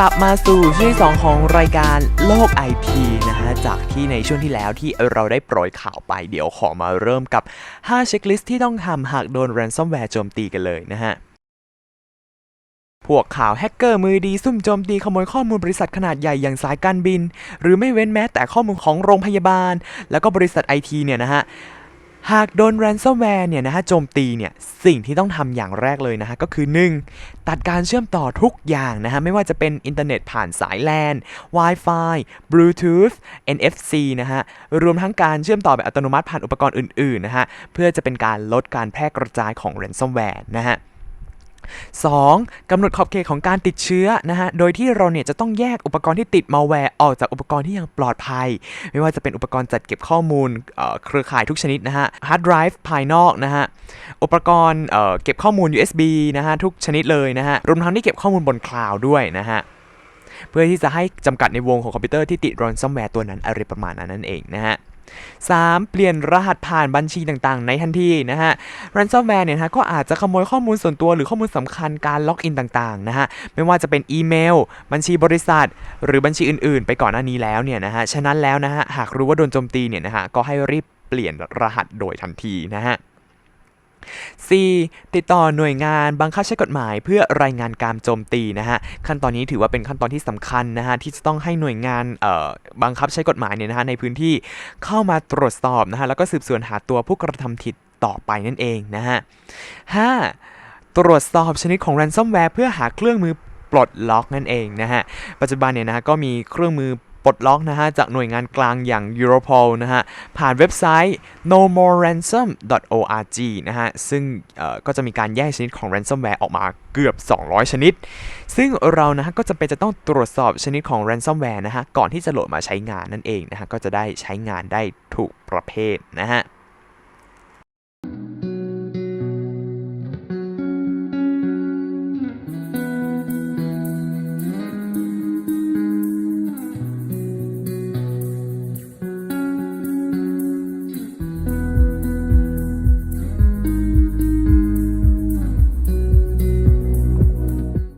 ลับมาสู่ช่วงที่2ของรายการโลก IP นะฮะ จากที่ในช่วงที่แล้วที่เราได้โปรยข่าวไป เดี๋ยวขอมาเริ่มกับ 5 เช็คลิสต์ที่ต้องทำหากโดน ransomware โจมตีกันเลยนะฮะ พวกข่าวแฮกเกอร์มือดี ซุ่มโจมตีขโมยข้อมูลบริษัทขนาดใหญ่อย่างสายการบิน หรือไม่เว้นแม้แต่ข้อมูลของโรงพยาบาล แล้วก็บริษัทไอทีเนี่ยนะฮะ หากโดน ransomware เนี่ยนะฮะโจมตีเนี่ยสิ่งที่ต้องทำอย่างแรกเลยนะฮะก็คือ 1. ตัดการเชื่อมต่อทุกอย่างนะฮะไม่ว่าจะเป็นอินเทอร์เน็ตผ่านสายแลน Wi-Fi Bluetooth NFC นะฮะรวมทั้งการเชื่อมต่อแบบอัตโนมัติผ่านอุปกรณ์อื่นๆนะฮะเพื่อจะเป็นการลดการแพร่กระจายของ ransomware นะฮะ 2. กำหนดขอบเขตของการติดเชื้อนะฮะ โดยที่เราเนี่ยจะต้องแยกอุปกรณ์ที่ติดมาแวร์ออกจากอุปกรณ์ที่ยังปลอดภัย ไม่ว่าจะเป็นอุปกรณ์จัดเก็บข้อมูลเครือข่ายทุกชนิดนะฮะ ฮาร์ดไดรฟ์ภายนอกนะฮะ อุปกรณ์เก็บข้อมูล USB นะฮะทุกชนิดเลยนะฮะ รวมทั้งที่เก็บข้อมูลบนคลาวด์ด้วยนะฮะเพื่อที่จะให้จำกัดในวงของคอมพิวเตอร์ที่ติด ransomware ตัวนั้นอะไรประมาณนั้นนั่นเองนะฮะ 3. เปลี่ยนรหัสผ่านบัญชีต่างๆ ในทันทีนะฮะ ransomware เนี่ยนะฮะก็อาจจะขโมยข้อมูลส่วนตัวหรือข้อมูลสำคัญการล็อกอินต่างๆนะฮะ ไม่ว่าจะเป็นอีเมล บัญชีบริษัท หรือบัญชีอื่นๆ ไปก่อนหน้านี้แล้วเนี่ยนะฮะ ฉะนั้นแล้วนะฮะ หากรู้ว่าโดนโจมตีเนี่ยนะฮะ ก็ให้รีบเปลี่ยนรหัสโดยทันทีนะฮะ 4. ติดต่อหน่วยงานบังคับใช้กฎหมายเพื่อรายงานการโจมตีนะฮะขั้นตอนนี้ถือว่าเป็นขั้นตอนที่สำคัญนะฮะที่จะต้องให้หน่วยงานบังคับใช้กฎหมายเนี่ยนะฮะในพื้นที่เข้ามาตรวจสอบนะฮะแล้วก็สืบสวนหาตัวผู้กระทำผิดต่อไปนั่นเองนะฮะ 5. ตรวจสอบชนิดของ ransomware เพื่อหาเครื่องมือปลดล็อกนั่นเองนะฮะ ปัจจุบันเนี่ยนะฮะก็มีเครื่องมือ ลดล็อกนะฮะจากหน่วยงานกลางอย่าง Europol นะฮะผ่านเว็บไซต์ nomoreransom.org นะฮะซึ่งก็จะมีการแยกชนิดของ ransomware ออกมาเกือบ 200 ชนิด ซึ่งเรานะฮะก็จะเป็นจะต้องตรวจสอบชนิดของ ransomware นะฮะก่อนที่จะโหลดมาใช้งานนั่นเองนะฮะก็จะได้ใช้งานได้ถูกประเภทนะฮะ